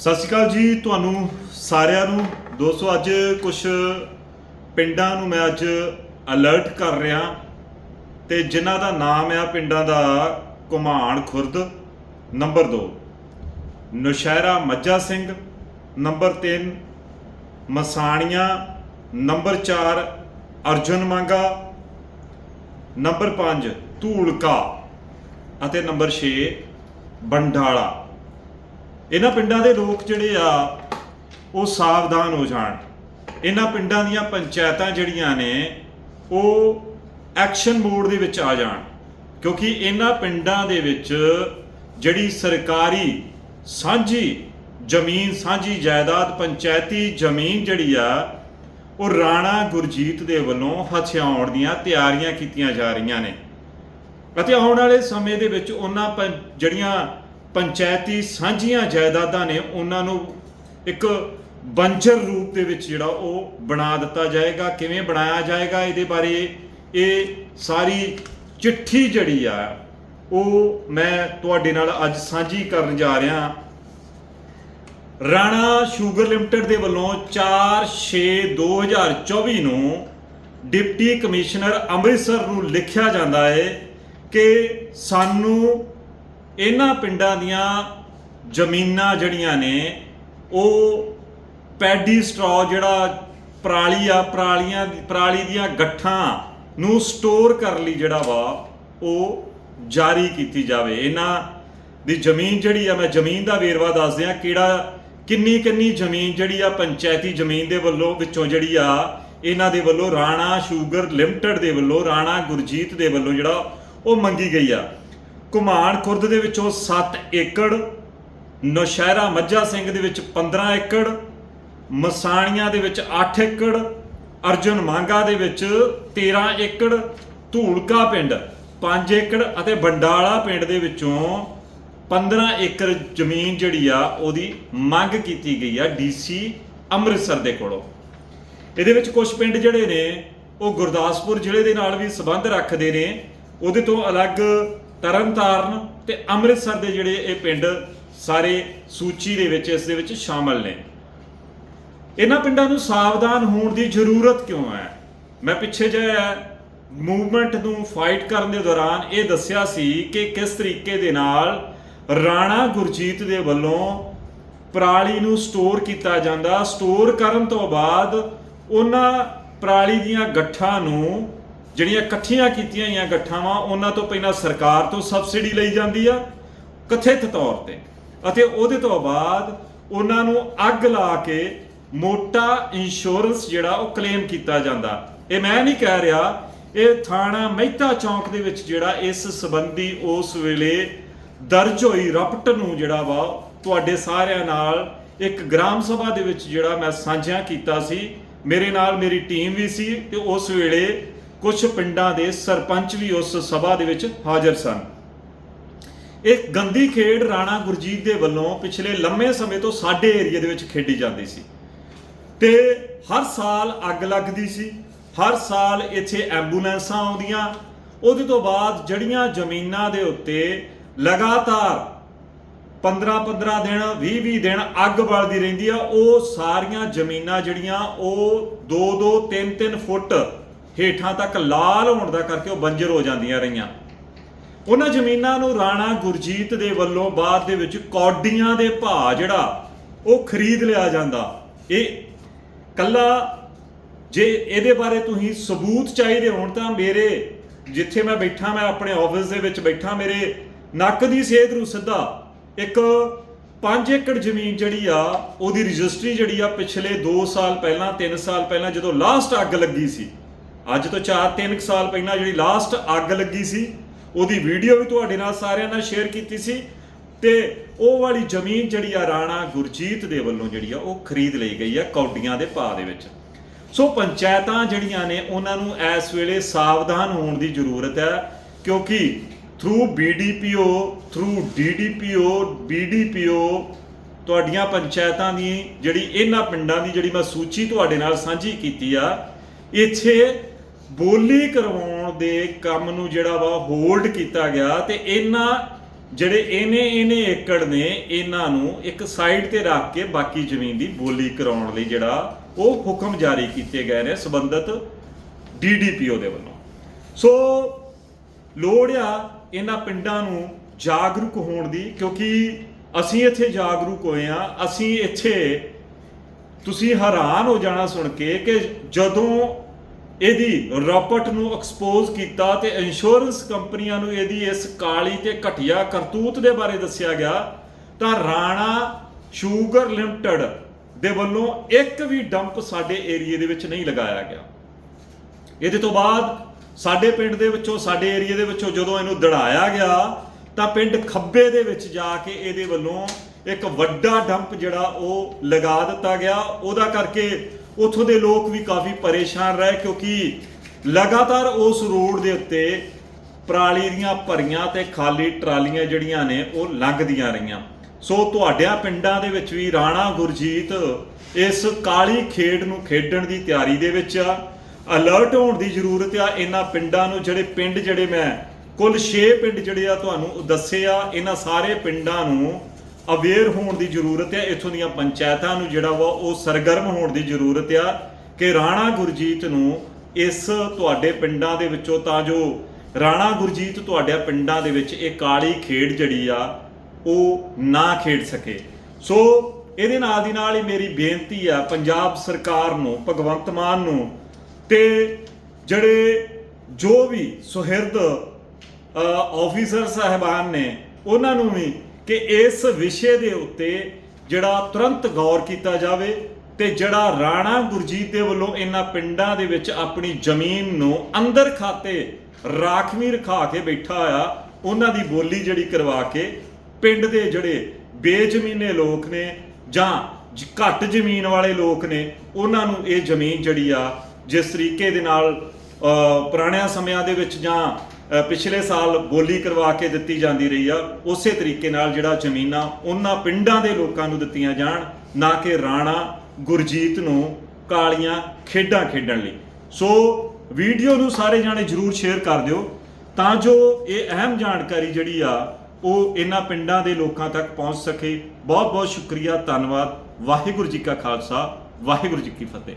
ਸਤਿ ਸ਼੍ਰੀ ਅਕਾਲ ਜੀ ਤੁਹਾਨੂੰ ਸਾਰਿਆਂ ਨੂੰ। ਦੋਸਤੋ, ਅੱਜ ਕੁਝ ਪਿੰਡਾਂ ਨੂੰ ਮੈਂ ਅੱਜ ਅਲਰਟ ਕਰ ਰਿਹਾ ਤੇ ਜਿਨ੍ਹਾਂ ਦਾ ਨਾਮ ਆ ਪਿੰਡਾਂ ਦਾ Kuman Khurd number 2 Naushera Majja Singh number 3 Masanian number 4 Arjun Manga number 5 Dhulka ਅਤੇ ਨੰਬਰ 6 ਬੰਡਾਲਾ। ਇਹਨਾਂ ਪਿੰਡਾਂ ਦੇ ਲੋਕ ਜਿਹੜੇ ਆ, ਉਹ ਸਾਵਧਾਨ ਹੋ ਜਾਣ। ਇਹਨਾਂ ਪਿੰਡਾਂ ਦੀਆਂ ਪੰਚਾਇਤਾਂ ਜਿਹੜੀਆਂ ਨੇ, ਉਹ ਐਕਸ਼ਨ ਮੋਡ ਦੇ ਵਿੱਚ ਆ ਜਾਣ। ਕਿਉਂਕਿ ਇਹਨਾਂ ਪਿੰਡਾਂ ਦੇ ਵਿੱਚ ਜਿਹੜੀ ਸਰਕਾਰੀ ਸਾਂਝੀ ਜ਼ਮੀਨ, ਸਾਂਝੀ ਜਾਇਦਾਦ, ਪੰਚਾਇਤੀ ਜ਼ਮੀਨ ਜਿਹੜੀ ਆ, ਉਹ ਰਾਣਾ ਗੁਰਜੀਤ ਦੇ ਵੱਲੋਂ ਹਥਿਆਉਣ ਦੀਆਂ ਤਿਆਰੀਆਂ ਕੀਤੀਆਂ ਜਾ ਰਹੀਆਂ ਨੇ। ਅਤੇ ਆਉਣ ਵਾਲੇ ਸਮੇਂ ਦੇ ਵਿੱਚ ਉਹਨਾਂ ਪੰ- ਜਿਹੜੀਆਂ ਪੰਚਾਇਤੀ ਸਾਂਝੀਆਂ ਜਾਇਦਾਦਾਂ ਨੇ ਉਹਨਾਂ ਨੂੰ ਇੱਕ ਬੰਜਰ ਰੂਪ ਦੇ ਵਿੱਚ ਜਿਹੜਾ ਉਹ ਬਣਾ ਦਿੱਤਾ ਜਾਏਗਾ। ਕਿਵੇਂ ਬਣਾਇਆ ਜਾਏਗਾ? ਇਹਦੇ ਬਾਰੇ ਇਹ ਸਾਰੀ ਚਿੱਠੀ ਜਿਹੜੀ ਆ, ਉਹ ਮੈਂ ਤੁਹਾਡੇ ਨਾਲ ਅੱਜ ਸਾਂਝੀ ਕਰਨ ਜਾ ਰਿਹਾ। ਰਾਣਾ ਸ਼ੂਗਰ ਲਿਮਟਿਡ ਦੇ ਵੱਲੋਂ 4/6/2024 ਨੂੰ ਡਿਪਟੀ ਕਮਿਸ਼ਨਰ ਅੰਮ੍ਰਿਤਸਰ ਨੂੰ ਲਿਖਿਆ ਜਾਂਦਾ ਹੈ ਕਿ ਸਾਨੂੰ ਇਹਨਾਂ ਪਿੰਡਾਂ ਦੀਆਂ ਜ਼ਮੀਨਾਂ ਜਿਹੜੀਆਂ ਨੇ, ਉਹ ਪੈਡੀ ਸਟ੍ਰੋ ਜਿਹੜਾ ਪਰਾਲੀ ਆ, ਪਰਾਲੀਆਂ ਪਰਾਲੀ ਦੀਆਂ ਗੱਠਾਂ ਨੂੰ ਸਟੋਰ ਕਰਨ ਲਈ ਜਿਹੜਾ ਵਾ, ਉਹ ਜਾਰੀ ਕੀਤੀ ਜਾਵੇ। ਇਹਨਾਂ ਦੀ ਜ਼ਮੀਨ ਜਿਹੜੀ ਆ, ਮੈਂ ਜ਼ਮੀਨ ਦਾ ਵੇਰਵਾ ਦੱਸ ਦਿਆਂ, ਕਿਹੜਾ, ਕਿੰਨੀ ਕਿੰਨੀ ਜ਼ਮੀਨ ਜਿਹੜੀ ਆ, ਪੰਚਾਇਤੀ ਜ਼ਮੀਨ ਦੇ ਵੱਲੋਂ, ਵਿੱਚੋਂ ਜਿਹੜੀ ਆ, ਇਹਨਾਂ ਦੇ ਵੱਲੋਂ ਰਾਣਾ ਸ਼ੂਗਰ ਲਿਮਟਿਡ ਦੇ ਵੱਲੋਂ, ਰਾਣਾ ਗੁਰਜੀਤ ਦੇ ਵੱਲੋਂ ਜਿਹੜਾ, ਉਹ ਮੰਗੀ ਗਈ ਆ। ਕੁਮਾਨ ਖੁਰਦ ਦੇ ਵਿੱਚੋਂ 7 ਏਕੜ, ਨੌਸ਼ਹਿਰਾ ਮੱਝਾ ਸਿੰਘ ਦੇ ਵਿੱਚ 15 ਏਕੜ, ਮਸਾਣੀਆਂ ਦੇ ਵਿੱਚ 8 ਏਕੜ, ਅਰਜੁਨ ਮੰਗਾ ਦੇ ਵਿੱਚ 13 ਏਕੜ ਧੂਲਕਾ ਪਿੰਡ 5 ਏਕੜ ਅਤੇ ਬੰਡਾਲਾ ਪਿੰਡ ਦੇ ਵਿੱਚੋਂ 15 ਏਕੜ ਜ਼ਮੀਨ ਜਿਹੜੀ ਆ, ਉਹਦੀ ਮੰਗ ਕੀਤੀ ਗਈ ਆ ਡੀਸੀ ਅੰਮ੍ਰਿਤਸਰ ਦੇ ਕੋਲੋਂ। ਇਹਦੇ ਵਿੱਚ ਕੁਝ ਪਿੰਡ ਜਿਹੜੇ ਨੇ, ਉਹ ਗੁਰਦਾਸਪੁਰ ਜ਼ਿਲ੍ਹੇ ਦੇ ਨਾਲ ਵੀ ਸੰਬੰਧ ਰੱਖਦੇ ਨੇ। ਉਹਦੇ ਤੋਂ ਅਲੱਗ ਤਰਨਤਾਰਨ ਤੇ ਅੰਮ੍ਰਿਤਸਰ ਦੇ ਜਿਹੜੇ ਇਹ ਪਿੰਡ ਸਾਰੇ ਸੂਚੀ ਦੇ ਵਿੱਚ ਇਸ ਦੇ ਵਿੱਚ ਸ਼ਾਮਲ ਨੇ। ਇਹਨਾਂ ਪਿੰਡਾਂ ਨੂੰ ਸਾਵਧਾਨ ਹੋਣ ਦੀ ਜ਼ਰੂਰਤ ਕਿਉਂ ਹੈ? ਮੈਂ ਪਿੱਛੇ ਜਿਹਾ ਮੂਵਮੈਂਟ ਨੂੰ ਫਾਈਟ ਕਰਨ ਦੇ ਦੌਰਾਨ ਇਹ ਦੱਸਿਆ ਸੀ ਕਿ ਕਿਸ ਤਰੀਕੇ ਦੇ ਨਾਲ ਰਾਣਾ ਗੁਰਜੀਤ ਦੇ ਵੱਲੋਂ ਪਰਾਲੀ ਨੂੰ ਸਟੋਰ ਕੀਤਾ ਜਾਂਦਾ। ਸਟੋਰ ਕਰਨ ਤੋਂ ਬਾਅਦ ਉਹਨਾਂ ਪਰਾਲੀ ਦੀਆਂ ਗੱਠਾਂ ਨੂੰ ਜਿਹੜੀਆਂ ਇਕੱਠੀਆਂ ਕੀਤੀਆਂ ਹੋਈਆਂ ਗੱਠਾਵਾਂ ਉਹਨਾਂ ਤੋਂ ਪਹਿਲਾਂ ਸਰਕਾਰ ਤੋਂ ਸਬਸਿਡੀ ਲਈ ਜਾਂਦੀ ਆ, ਕਥਿਤ ਤੌਰ ਤੇ। ਅਤੇ ਉਹਦੇ ਤੋਂ ਬਾਅਦ ਉਹਨਾਂ ਨੂੰ ਅੱਗ ਲਾ ਕੇ ਮੋਟਾ ਇੰਸ਼ੋਰੈਂਸ ਜਿਹੜਾ ਉਹ ਕਲੇਮ ਕੀਤਾ ਜਾਂਦਾ। ਇਹ ਮੈਂ ਨਹੀਂ ਕਹਿ ਰਿਹਾ, ਇਹ ਥਾਣਾ ਮਹਿਤਾ ਚੌਂਕ ਦੇ ਵਿੱਚ ਜਿਹੜਾ ਇਸ ਸੰਬੰਧੀ ਉਸ ਵੇਲੇ ਦਰਜ ਹੋਈ ਰਪਟ ਨੂੰ ਜਿਹੜਾ ਵਾ, ਤੁਹਾਡੇ ਸਾਰਿਆਂ ਨਾਲ ਇੱਕ ਗ੍ਰਾਮ ਸਭਾ ਦੇ ਵਿੱਚ ਜਿਹੜਾ ਮੈਂ ਸਾਂਝਾ ਕੀਤਾ ਸੀ। ਮੇਰੇ ਨਾਲ ਮੇਰੀ ਟੀਮ ਵੀ ਸੀ ਤੇ ਉਸ ਵੇਲੇ ਕੁਝ ਪਿੰਡਾਂ ਦੇ ਸਰਪੰਚ ਵੀ ਉਸ ਸਭਾ ਦੇ ਵਿੱਚ ਹਾਜ਼ਰ ਸਨ। ਇਹ ਗੰਦੀ ਖੇਡ ਰਾਣਾ ਗੁਰਜੀਤ ਦੇ ਵੱਲੋਂ ਪਿਛਲੇ ਲੰਮੇ ਸਮੇਂ ਤੋਂ ਸਾਡੇ ਏਰੀਆ ਦੇ ਵਿੱਚ ਖੇਡੀ ਜਾਂਦੀ ਸੀ। ਤੇ ਹਰ ਸਾਲ ਅੱਗ ਲੱਗਦੀ ਸੀ, ਹਰ ਸਾਲ ਇੱਥੇ ਐਂਬੂਲੈਂਸਾਂ ਆਉਂਦੀਆਂ। ਉਹਦੇ ਤੋਂ ਬਾਅਦ ਜੜੀਆਂ ਜ਼ਮੀਨਾਂ ਦੇ ਉੱਤੇ ਲਗਾਤਾਰ 15-15 ਦਿਨ 20-20 ਦਿਨ ਅੱਗ ਬਲਦੀ ਰਹਿੰਦੀ ਆ। ਉਹ ਸਾਰੀਆਂ ਜ਼ਮੀਨਾਂ ਜਿਹੜੀਆਂ, ਉਹ 2-2 3-3 ਫੁੱਟ ਹੇਠਾਂ ਤੱਕ ਲਾਲ ਹੋਣ ਦਾ ਕਰਕੇ ਉਹ ਬੰਜਰ ਹੋ ਜਾਂਦੀਆਂ ਰਹੀਆਂ। ਉਹਨਾਂ ਜ਼ਮੀਨਾਂ ਨੂੰ ਰਾਣਾ ਗੁਰਜੀਤ ਦੇ ਵੱਲੋਂ ਬਾਅਦ ਦੇ ਵਿੱਚ ਕੌਡੀਆਂ ਦੇ ਭਾਅ ਜਿਹੜਾ, ਉਹ ਖਰੀਦ ਲਿਆ ਜਾਂਦਾ। ਇਹ ਕੱਲਾ, ਜੇ ਇਹਦੇ ਬਾਰੇ ਤੁਸੀਂ ਸਬੂਤ ਚਾਹੀਦੇ ਹੋਣ ਤਾਂ ਮੇਰੇ, ਜਿੱਥੇ ਮੈਂ ਬੈਠਾ, ਮੈਂ ਆਪਣੇ ਆਫਿਸ ਦੇ ਵਿੱਚ ਬੈਠਾ, ਮੇਰੇ ਨੱਕ ਦੀ ਸੇਧ ਨੂੰ ਸਿੱਧਾ ਇੱਕ 5 ਏਕੜ ਜ਼ਮੀਨ ਜਿਹੜੀ ਆ, ਉਹਦੀ ਰਜਿਸਟਰੀ ਜਿਹੜੀ ਆ, ਪਿਛਲੇ 2 ਸਾਲ ਪਹਿਲਾਂ 3 ਸਾਲ ਪਹਿਲਾਂ ਜਦੋਂ ਲਾਸਟ ਅੱਗ ਲੱਗੀ ਸੀ ਅੱਜ ਤੋਂ 4-3 ਸਾਲ ਪਹਿਲਾਂ ਜਿਹੜੀ ਲਾਸਟ ਅੱਗ ਲੱਗੀ ਸੀ, ਉਹਦੀ ਵੀਡੀਓ ਵੀ ਤੁਹਾਡੇ ਨਾਲ ਸਾਰਿਆਂ ਨਾਲ ਸ਼ੇਅਰ ਕੀਤੀ ਸੀ ਤੇ ਉਹ ਵਾਲੀ ਜ਼ਮੀਨ ਜਿਹੜੀ ਆ ਰਾਣਾ ਗੁਰਜੀਤ ਦੇ ਵੱਲੋਂ ਜਿਹੜੀ ਆ ਉਹ ਖਰੀਦ ਲਈ ਗਈ ਆ ਕੌਡੀਆਂ ਦੇ ਭਾਅ ਦੇ ਵਿੱਚ। ਸੋ ਪੰਚਾਇਤਾਂ ਜਿਹੜੀਆਂ ਨੇ, ਉਹਨਾਂ ਨੂੰ ਇਸ ਵੇਲੇ ਸਾਵਧਾਨ ਹੋਣ ਦੀ ਜ਼ਰੂਰਤ ਹੈ, ਕਿਉਂਕਿ through BDPO through DDPO BDPO ਤੁਹਾਡੀਆਂ ਪੰਚਾਇਤਾਂ ਦੀ ਜਿਹੜੀ ਇਹਨਾਂ ਪਿੰਡਾਂ ਦੀ ਜਿਹੜੀ ਮੈਂ ਸੂਚੀ ਤੁਹਾਡੇ ਨਾਲ ਸਾਂਝੀ ਕੀਤੀ ਆ, ਇੱਥੇ ਬੋਲੀ ਕਰਵਾਉਣ ਦੇ ਕੰਮ ਨੂੰ ਜਿਹੜਾ ਵਾ ਹੋਲਡ ਕੀਤਾ ਗਿਆ ਤੇ ਇਹਨਾਂ ਜਿਹੜੇ ਇਹਨੇ ਇਹਨੇ ਏਕੜ ਨੇ, ਇਹਨਾਂ ਨੂੰ ਇੱਕ ਸਾਈਡ ਤੇ ਰੱਖ ਕੇ ਬਾਕੀ ਜ਼ਮੀਨ ਦੀ ਬੋਲੀ ਕਰਾਉਣ ਲਈ ਜਿਹੜਾ ਉਹ ਹੁਕਮ ਜਾਰੀ ਕੀਤੇ ਗਏ ਨੇ ਸੰਬੰਧਿਤ ਡੀਡੀਪੀਓ ਦੇ ਵੱਲੋਂ। ਸੋ ਲੋੜ ਆ ਇਹਨਾਂ ਪਿੰਡਾਂ ਨੂੰ ਜਾਗਰੂਕ ਹੋਣ ਦੀ, ਕਿਉਂਕਿ ਅਸੀਂ ਇੱਥੇ ਜਾਗਰੂਕ ਹੋਏ ਆ ਅਸੀਂ ਇੱਥੇ ਤੁਸੀਂ ਹੈਰਾਨ ਹੋ ਜਾਣਾ ਸੁਣ ਕੇ ਕਿ ਜਦੋਂ ਇਹਦੀ ਰਾਪਰਟ ਨੂੰ ਐਕਸਪੋਜ਼ ਕੀਤਾ ਤੇ ਇੰਸ਼ੋਰੈਂਸ ਕੰਪਨੀਆਂ ਨੂੰ ਇਹਦੀ ਇਸ ਕਾਲੀ ਤੇ ਘਟੀਆ ਕਰਤੂਤ ਦੇ ਬਾਰੇ ਦੱਸਿਆ ਗਿਆ, ਤਾਂ ਰਾਣਾ ਸ਼ੂਗਰ ਲਿਮਟਿਡ ਦੇ ਵੱਲੋਂ ਇੱਕ ਵੀ ਡੰਪ ਸਾਡੇ ਏਰੀਏ ਦੇ ਵਿੱਚ ਨਹੀਂ ਲਗਾਇਆ ਗਿਆ। ਇਹਦੇ ਤੋਂ ਬਾਅਦ ਸਾਡੇ ਪਿੰਡ ਦੇ ਵਿੱਚੋਂ, ਸਾਡੇ ਏਰੀਆ ਦੇ ਵਿੱਚੋਂ ਜਦੋਂ ਇਹਨੂੰ ਦੜਾਇਆ ਗਿਆ, ਤਾਂ ਪਿੰਡ ਖੱਬੇ ਦੇ ਵਿੱਚ ਜਾ ਕੇ ਇਹਦੇ ਵੱਲੋਂ ਇੱਕ ਵੱਡਾ ਡੰਪ ਜਿਹੜਾ ਉਹ ਲਗਾ ਦਿੱਤਾ ਗਿਆ। ਉਹਦਾ ਕਰਕੇ ਉੱਥੋਂ ਦੇ ਲੋਕ ਵੀ ਕਾਫੀ ਪਰੇਸ਼ਾਨ ਰਹੇ ਕਿਉਂਕਿ ਲਗਾਤਾਰ ਉਸ ਰੋਡ ਦੇ ਉੱਤੇ ਪਰਾਲੀ ਦੀਆਂ ਭਰੀਆਂ ਤੇ ਖਾਲੀ ਟਰਾਲੀਆਂ ਜਿਹੜੀਆਂ ਨੇ ਉਹ ਲੰਘਦੀਆਂ ਰਹੀਆਂ। ਸੋ ਤੁਹਾਡਿਆਂ ਪਿੰਡਾਂ ਦੇ ਵਿੱਚ ਵੀ ਰਾਣਾ ਗੁਰਜੀਤ ਇਸ ਕਾਲੀ ਖੇਡ ਨੂੰ ਖੇਡਣ ਦੀ ਤਿਆਰੀ ਦੇ ਵਿੱਚ ਆ। ਅਲਰਟ ਹੋਣ ਦੀ ਜ਼ਰੂਰਤ ਆ। ਇਹਨਾਂ ਪਿੰਡਾਂ ਨੂੰ ਜਿਹੜੇ ਪਿੰਡ ਜਿਹੜੇ ਮੈਂ ਕੁੱਲ 6 ਪਿੰਡ ਜਿਹੜੇ ਆ ਤੁਹਾਨੂੰ ਦੱਸੇ ਆ, ਇਹਨਾਂ ਸਾਰੇ ਪਿੰਡਾਂ ਨੂੰ ਅਵੇਅਰ ਹੋਣ ਦੀ ਜ਼ਰੂਰਤ ਹੈ ਇੱਥੋਂ ਦੀਆਂ ਪੰਚਾਇਤਾਂ ਨੂੰ ਜਿਹੜਾ ਵਾ ਉਹ ਸਰਗਰਮ ਹੋਣ ਦੀ ਜ਼ਰੂਰਤ ਆ ਕਿ ਰਾਣਾ ਗੁਰਜੀਤ ਨੂੰ ਇਸ ਤੁਹਾਡੇ ਪਿੰਡਾਂ ਦੇ ਵਿੱਚੋਂ ਤਾਂ ਜੋ ਰਾਣਾ ਗੁਰਜੀਤ ਤੁਹਾਡੇ ਪਿੰਡਾਂ ਦੇ ਵਿੱਚ ਇਹ ਕਾਲੀ ਖੇਡ ਜਿਹੜੀ ਆ, ਉਹ ਨਾ ਖੇਡ ਸਕੇ। ਸੋ ਇਹਦੇ ਨਾਲ ਦੀ ਨਾਲ ਹੀ ਮੇਰੀ ਬੇਨਤੀ ਆ, ਪੰਜਾਬ ਸਰਕਾਰ ਨੂੰ, ਭਗਵੰਤ ਮਾਨ ਨੂੰ ਤੇ ਜਿਹੜੇ ਜੋ ਵੀ ਸੁਹਿਰਦ ਆਫੀਸਰ ਸਾਹਿਬਾਨ ਨੇ, ਉਹਨਾਂ ਨੂੰ ਵੀ ਕਿ ਇਸ ਵਿਸ਼ੇ ਦੇ ਉੱਤੇ ਜਿਹੜਾ ਤੁਰੰਤ ਗੌਰ ਕੀਤਾ ਜਾਵੇ ਤੇ ਜਿਹੜਾ ਰਾਣਾ ਗੁਰਜੀਤ ਦੇ ਵੱਲੋਂ ਇਹਨਾਂ ਪਿੰਡਾਂ ਦੇ ਵਿੱਚ ਆਪਣੀ ਜ਼ਮੀਨ ਨੂੰ ਅੰਦਰ ਖਾਤੇ ਰਾਖਵੀਂ ਰਖਾ ਕੇ ਬੈਠਾ ਆ, ਉਹਨਾਂ ਦੀ ਬੋਲੀ ਜਿਹੜੀ ਕਰਵਾ ਕੇ ਪਿੰਡ ਦੇ ਜਿਹੜੇ ਬੇਜ਼ਮੀਨੇ ਲੋਕ ਨੇ ਜਾਂ ਘੱਟ ਜ਼ਮੀਨ ਵਾਲੇ ਲੋਕ ਨੇ, ਉਹਨਾਂ ਨੂੰ ਇਹ ਜ਼ਮੀਨ ਜਿਹੜੀ ਆ, ਜਿਸ ਤਰੀਕੇ ਦੇ ਨਾਲ ਪੁਰਾਣਿਆਂ ਸਮਿਆਂ ਦੇ ਵਿੱਚ ਜਾਂ ਪਿਛਲੇ ਸਾਲ ਬੋਲੀ ਕਰਵਾ ਕੇ ਦਿੱਤੀ ਜਾਂਦੀ ਰਹੀ ਆ। ਉਸੇ ਤਰੀਕੇ ਨਾਲ ਜਿਹੜਾ ਜ਼ਮੀਨਾਂ ਉਹਨਾਂ ਪਿੰਡਾਂ ਦੇ ਲੋਕਾਂ ਨੂੰ ਦਿੱਤੀਆਂ ਜਾਣ, ਨਾ ਕਿ ਰਾਣਾ ਗੁਰਜੀਤ ਨੂੰ ਕਾਲੀਆਂ ਖੇਡਾਂ ਖੇਡਣ ਲਈ। ਸੋ ਵੀਡੀਓ ਨੂੰ ਸਾਰੇ ਜਾਣੇ ਜਰੂਰ ਸ਼ੇਅਰ ਕਰ ਦਿਓ। ਤਾਂ ਜੋ ਇਹ ਅਹਿਮ ਜਾਣਕਾਰੀ ਜਿਹੜੀ ਆ, ਉਹ ਇਹਨਾਂ ਪਿੰਡਾਂ ਦੇ ਲੋਕਾਂ ਤੱਕ ਪਹੁੰਚ ਸਕੇ। ਬਹੁਤ ਬਹੁਤ ਸ਼ੁਕਰੀਆ, ਧੰਨਵਾਦ। ਵਾਹਿਗੁਰੂ ਜੀ ਕਾ ਖਾਲਸਾ, ਵਾਹਿਗੁਰੂ ਜੀ ਕੀ ਫਤਿਹ।